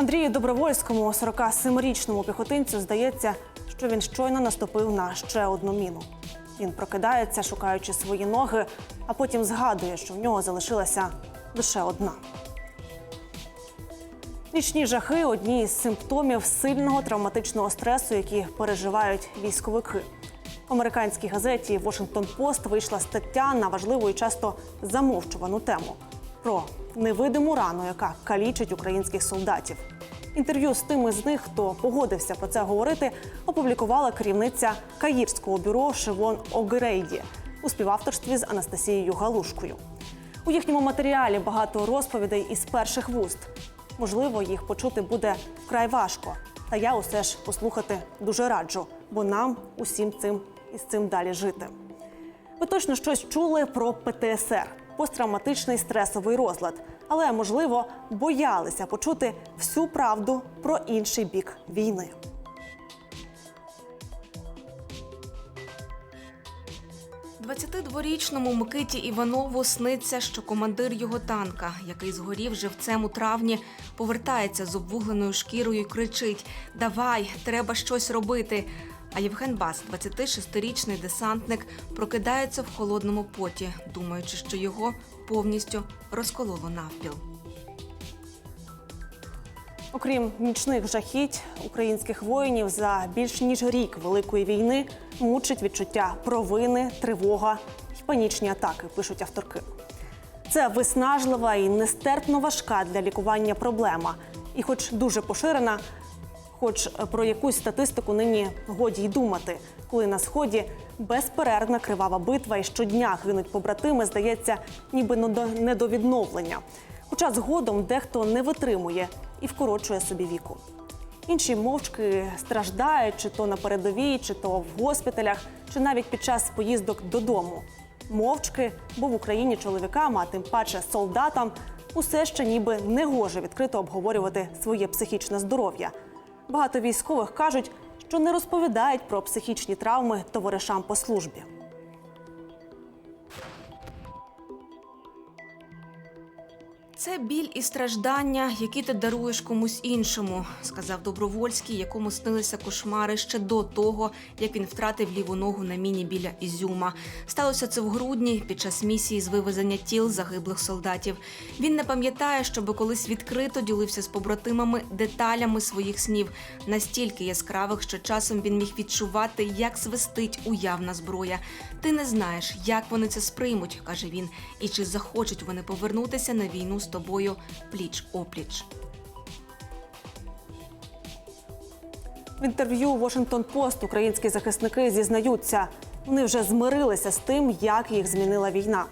Андрію Добровольському, 47-річному піхотинцю, здається, що він щойно наступив на ще одну міну. Він прокидається, шукаючи свої ноги, а потім згадує, що в нього залишилася лише одна. Нічні жахи одні із симптомів сильного травматичного стресу, які переживають військовики. В американській газеті Washington Post вийшла стаття на важливу і часто замовчувану тему про невидиму рану, яка калічить українських солдатів. Інтерв'ю з тими з них, хто погодився про це говорити, опублікувала керівниця Каїрського бюро Шивон Огрейді у співавторстві з Анастасією Галушкою. У їхньому матеріалі багато розповідей із перших вуст. Можливо, їх почути буде вкрай важко. Та я усе ж послухати дуже раджу, бо нам усім цим із цим далі жити. Ви точно щось чули про ПТСР посттравматичний стресовий розлад, але можливо боялися почути всю правду про інший бік війни. – 22-річному Микиті Іванову сниться, що командир його танка, який згорів живцем у травні, повертається з обвугленою шкірою і кричить: Давай, треба щось робити. А Євген Бас, 26-річний десантник, прокидається в холодному поті, думаючи, що його повністю розкололо навпіл. Окрім нічних жахіть, українських воїнів за більш ніж рік великої війни мучить відчуття провини, тривога і панічні атаки, пишуть авторки. Це виснажлива і нестерпно важка для лікування проблема, і, хоч дуже поширена, хоч про якусь статистику нині годі й думати, коли на сході безперервна кривава битва і щодня гинуть побратими, здається, ніби не до- відновлення. Хоча згодом дехто не витримує і вкорочує собі віку. Інші мовчки страждають чи то на передовій, чи то в госпіталях, чи навіть під час поїздок додому. Мовчки, бо в Україні чоловікам, а тим паче солдатам, усе ще ніби не гоже відкрито обговорювати своє психічне здоров'я. Багато військових кажуть, що не розповідають про психічні травми товаришам по службі. Це біль і страждання, які ти даруєш комусь іншому, сказав Добровольський, якому снилися кошмари ще до того, як він втратив ліву ногу на міні біля Ізюма. Сталося це в грудні під час місії з вивезення тіл загиблих солдатів. Він не пам'ятає, щоб колись відкрито ділився з побратимами деталями своїх снів, настільки яскравих, що часом він міг відчувати, як свистить уявна зброя. Ти не знаєш, як вони це сприймуть, каже він, і чи захочуть вони повернутися на війну з тобою пліч опліч. В інтерв'ю Washington Post українські захисники зізнаються, вони вже змирилися з тим, як їх змінила війна.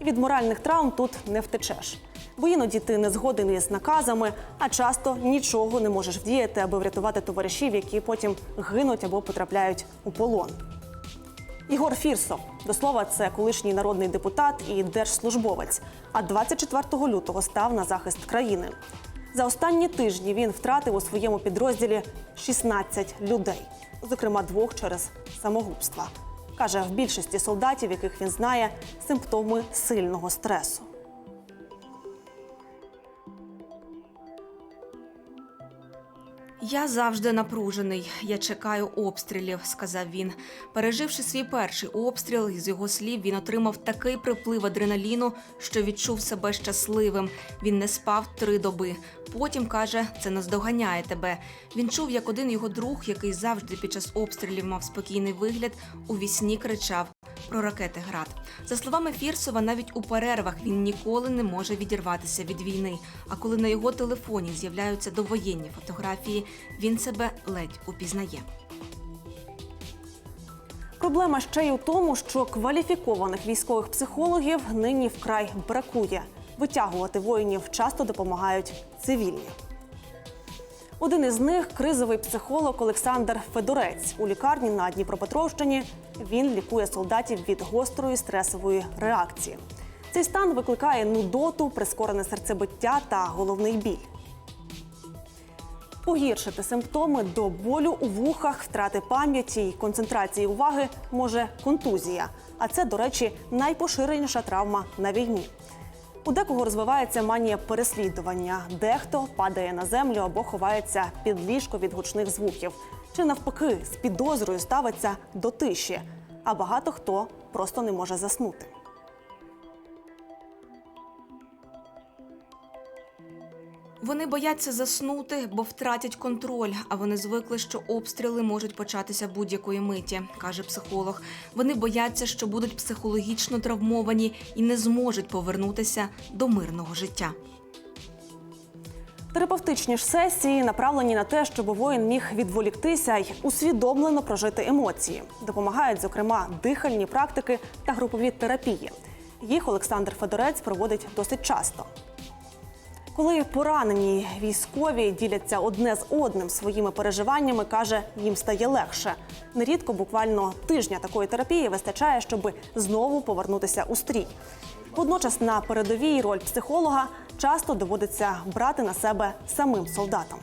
І від моральних травм тут не втечеш. Бо іноді ти не згоден із наказами, а часто нічого не можеш вдіяти, аби врятувати товаришів, які потім гинуть або потрапляють у полон. Ігор Фірсо до слова, це колишній народний депутат і держслужбовець. А 24 лютого став на захист країни. За останні тижні він втратив у своєму підрозділі 16 людей, зокрема двох через самогубства. Каже, в більшості солдатів, яких він знає, симптоми сильного стресу. Я завжди напружений. Я чекаю обстрілів, сказав він. Переживши свій перший обстріл, із його слів він отримав такий приплив адреналіну, що відчув себе щасливим. Він не спав три доби. Потім каже, це наздоганяє тебе. Він чув, як один його друг, який завжди під час обстрілів мав спокійний вигляд, у вісні кричав. Про ракети град за словами Фірсова, навіть у перервах він ніколи не може відірватися від війни. А коли на його телефоні з'являються довоєнні фотографії, він себе ледь упізнає. Проблема ще й у тому, що кваліфікованих військових психологів нині вкрай бракує. Витягувати воїнів часто допомагають цивільні. Один із них кризовий психолог Олександр Федорець. У лікарні на Дніпропетровщині він лікує солдатів від гострої стресової реакції. Цей стан викликає нудоту, прискорене серцебиття та головний біль. Погіршити симптоми до болю у вухах, втрати пам'яті і концентрації уваги може контузія. А це, до речі, найпоширеніша травма на війні. У декого розвивається манія переслідування, дехто падає на землю або ховається під ліжко від гучних звуків, чи навпаки з підозрою ставиться до тиші. А багато хто просто не може заснути. Вони бояться заснути, бо втратять контроль. А вони звикли, що обстріли можуть початися будь-якої миті, каже психолог. Вони бояться, що будуть психологічно травмовані і не зможуть повернутися до мирного життя. Терапевтичні ж сесії направлені на те, щоб воїн міг відволіктися й усвідомлено прожити емоції. Допомагають, зокрема, дихальні практики та групові терапії. Їх Олександр Федорець проводить досить часто. Коли поранені військові діляться одне з одним своїми переживаннями, каже, їм стає легше. Нерідко буквально тижня такої терапії вистачає, щоб знову повернутися у стрій. Водночас на передовій роль психолога часто доводиться брати на себе самим солдатам.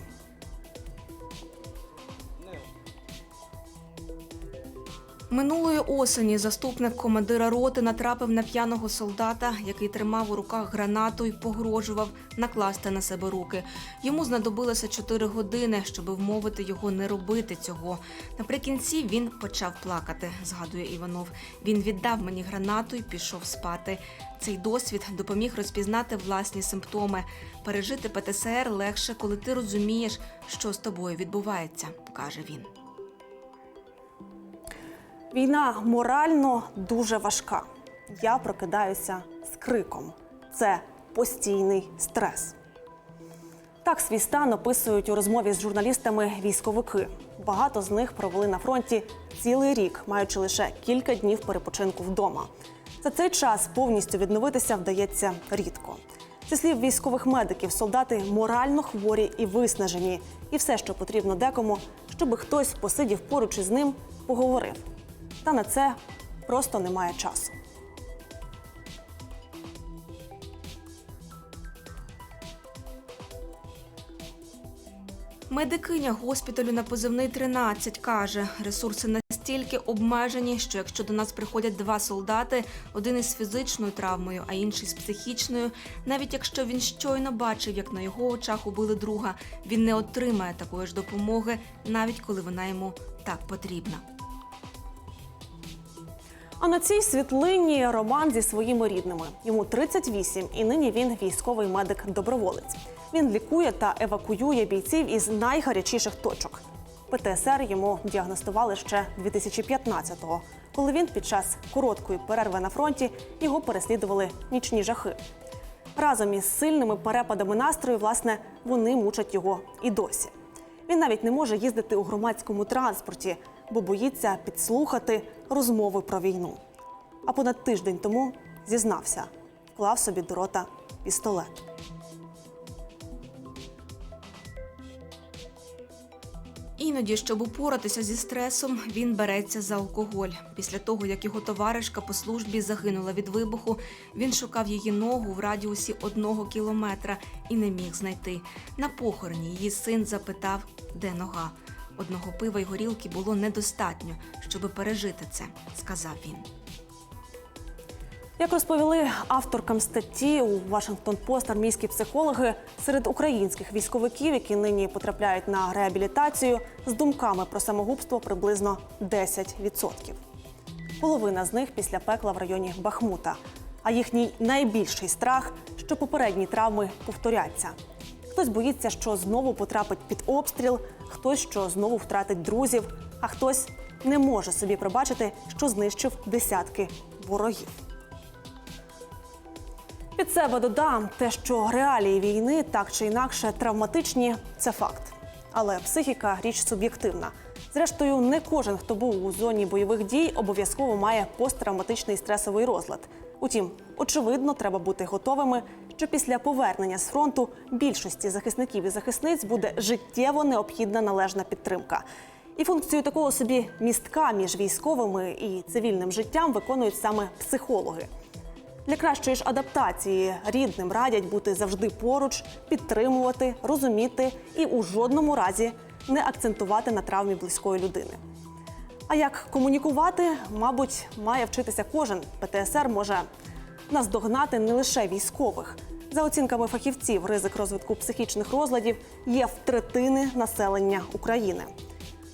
Минулої осені заступник командира роти натрапив на п'яного солдата, який тримав у руках гранату і погрожував накласти на себе руки. Йому знадобилося чотири години, щоб вмовити його не робити цього. Наприкінці він почав плакати, згадує Іванов. Він віддав мені гранату і пішов спати. Цей досвід допоміг розпізнати власні симптоми. Пережити ПТСР легше, коли ти розумієш, що з тобою відбувається, каже він. Війна морально дуже важка. Я прокидаюся з криком. Це постійний стрес. Так свій стан описують у розмові з журналістами військовики. Багато з них провели на фронті цілий рік, маючи лише кілька днів перепочинку вдома. За цей час повністю відновитися вдається рідко. Зі слів військових медиків, солдати морально хворі і виснажені, і все, що потрібно декому, щоб хтось посидів поруч із ним, поговорив. Та на це просто немає часу. Медикиня госпіталю на позивний 13 каже, ресурси настільки обмежені, що якщо до нас приходять два солдати, один із фізичною травмою, а інший з психічною, навіть якщо він щойно бачив, як на його очах убили друга, він не отримає такої ж допомоги, навіть коли вона йому так потрібна. А на цій світлині Роман зі своїми рідними. Йому 38, і нині він військовий медик-доброволець. Він лікує та евакуює бійців із найгарячіших точок. ПТСР йому діагностували ще 2015-го, коли він під час короткої перерви на фронті його переслідували нічні жахи. Разом із сильними перепадами настрою, власне, вони мучать його і досі. Він навіть не може їздити у громадському транспорті, бо боїться підслухати розмови про війну. А понад тиждень тому зізнався, вклав собі до рота пістолет. Іноді, щоб упоратися зі стресом, він береться за алкоголь. Після того, як його товаришка по службі загинула від вибуху, він шукав її ногу в радіусі одного кілометра і не міг знайти. На похороні її син запитав, де нога. Одного пива й горілки було недостатньо, щоб пережити це, сказав він. Як розповіли авторкам статті у Вашингтон Пост армійські психологи серед українських військовиків, які нині потрапляють на реабілітацію, з думками про самогубство приблизно 10%. Половина з них після пекла в районі Бахмута. А їхній найбільший страх, що попередні травми повторяться. Хтось боїться, що знову потрапить під обстріл, хтось що знову втратить друзів, а хтось не може собі пробачити, що знищив десятки ворогів. Від себе додам те, що реалії війни так чи інакше травматичні це факт. Але психіка річ суб'єктивна. Зрештою, не кожен, хто був у зоні бойових дій, обов'язково має посттравматичний стресовий розлад. Утім, очевидно, треба бути готовими, що після повернення з фронту більшості захисників і захисниць буде життєво необхідна належна підтримка. І функцію такого собі містка між військовими і цивільним життям виконують саме психологи. Для кращої ж адаптації рідним радять бути завжди поруч, підтримувати, розуміти і у жодному разі не акцентувати на травмі близької людини. А як комунікувати, мабуть, має вчитися кожен. ПТСР може наздогнати не лише військових. За оцінками фахівців, ризик розвитку психічних розладів є в третини населення України.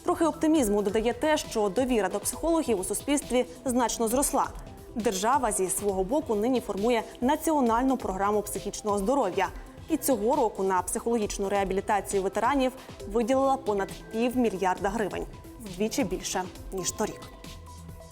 Трохи оптимізму додає те, що довіра до психологів у суспільстві значно зросла. Держава зі свого боку нині формує національну програму психічного здоров'я. І цього року на психологічну реабілітацію ветеранів виділила понад півмільярда гривень вдвічі більше ніж торік.